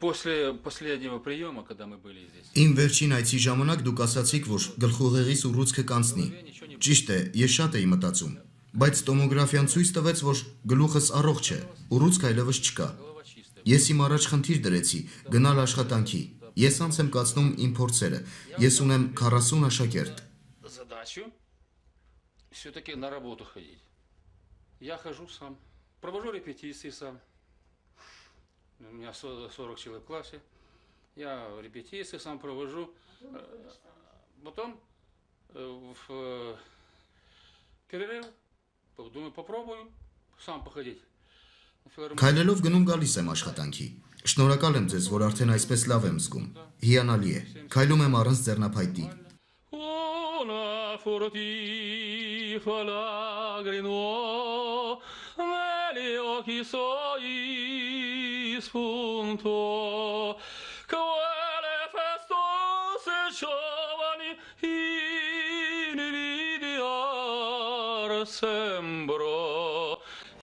После последнего приема, когда мы были здесь, Իմ վերջին այցի ժամանակ դուք ասացիք, որ գլխուղեղիս ուռուցքը կանցնի։ Ճիշտ է, ես շատ էի մտածում, բայց տոմոգրաֆիան ցույց տվեց, որ գլուխս առողջ է, ուռուցք այլևս չկա։ голова чистая. Ես իմ առաջ խնդիր դրեցի՝ գնալ աշխատանքի։ Ես անց եմ կացնում իմ փորձերը։ Ես ունեմ 40 աշակերտ։ Задачу все-таки на работу ходить. Я хожу сам, провожу репетиции сам. у меня 40 человек в классе, я репетиции сам провожу. Потом э, в э, перерыв, думаю, попробую сам походить. Քայլելով գնում գալիս եմ աշխատանքի։ Շնորհակալ եմ ձեզ, որ արդեն այսպես լավ եմ զգում։ Հիանալի է։ Քայլում եմ առանց ձեռնափայտի։ Ona forti falagrino, melio chi soi, spunto. Quale festose giovani invidiar sembro.